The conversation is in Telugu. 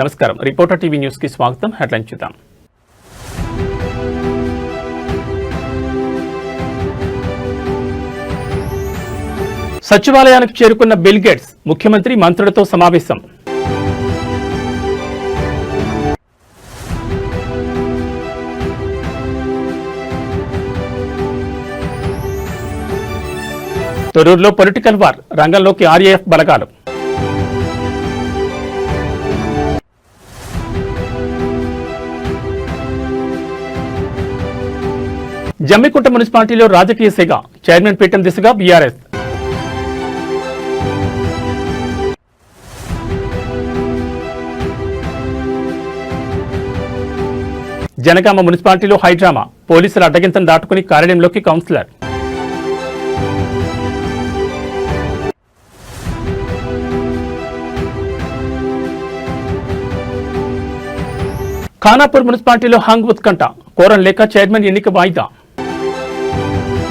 నమస్కారం. రిపోర్టర్ టీవీ న్యూస్కి స్వాగతం. హెడ్లైన్ చూద్దాం. సచివాలయానికి చేరుకున్న బిల్ గేట్స్ ముఖ్యమంత్రి మంత్రులతో సమావేశం. తొరూరులో పొలిటికల్ వార్ రంగంలోకి ఆర్ఏఎఫ్ బలగాలు. జమ్మికుంట మున్సిపాలిటీలో రాజకీయ శాఖ చైర్మన్ పీఠం దిశగా బీఆర్ఎస్. జనగామ మున్సిపాలిటీలో హైడ్రామా పోలీసుల అడ్డగింతను దాటుకుని కార్యాలయంలోకి కౌన్సిలర్. ఖానాపూర్ మున్సిపాలిటీలో హంగ్ ఉత్కంఠ. కోరం లేక చైర్మన్ ఎన్నిక వాయిదా.